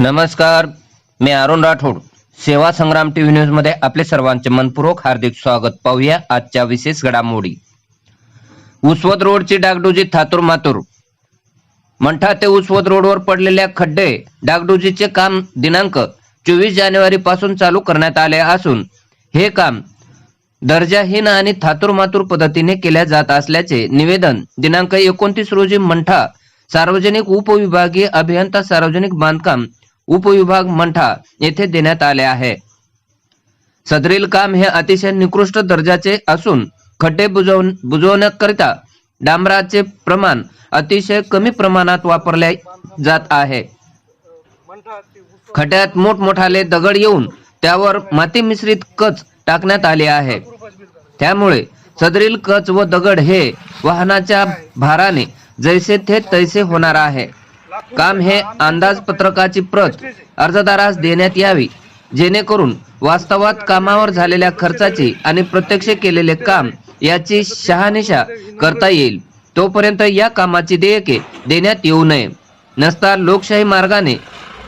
नमस्कार मी अरुण राठोड. सेवा संग्राम टीव्ही न्यूजमध्ये आपले सर्वांचे मनपूर्वक हार्दिक स्वागत. पाहूया आजच्या विशेष घडामोडी. उसवत रोडची डागडुजी थातूर मातूर. मंठा ते उसवत रोडवर पडलेल्या खड्डे डागडुजीचे काम दिनांक चोवीस जानेवारी पासून चालू करण्यात आले असून हे काम दर्जाहीन आणि थातूर मातूर पद्धतीने केल्या जात असल्याचे निवेदन दिनांक एकोणतीस रोजी मंठा सार्वजनिक उपविभागीय अभियंता सार्वजनिक बांधकाम उपविभाग मंठा येथे देण्यात आले आहे. सदरील काम हे अतिशय निकृष्ट दर्जाचे असून खड्डे बुजवून बुजवण्याकरिता डांबराचे प्रमाण अतिशय कमी प्रमाणात वापरले जात आहे. खड्ड्यात मोठमोठाले दगड येऊन त्यावर माती मिश्रित कच टाकण्यात आले आहे. त्यामुळे सदरील कच व दगड हे वाहनाच्या भाराने जैसे थे तैसे होणार आहे. काम हे अंदाजपत्रकाची प्रत अर्जदारास देण्यात यावी जेणेकरून वास्तवात कामावर झालेल्या खर्चाची आणि प्रत्यक्ष केलेले काम याची शहानिशा करता येईल. तोपर्यंत या कामाची देयके देण्यात येऊ नये. नसता लोकशाही मार्गाने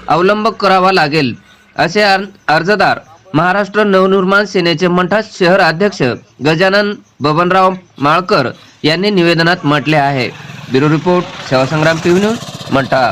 अवलंब करावा लागेल असे अर्जदार महाराष्ट्र नवनिर्माण सेनेचे मंठा शहर अध्यक्ष गजानन बबनराव माळकर यांनी निवेदनात म्हटले आहे. Bureau report Sevasangram TV news. Mantha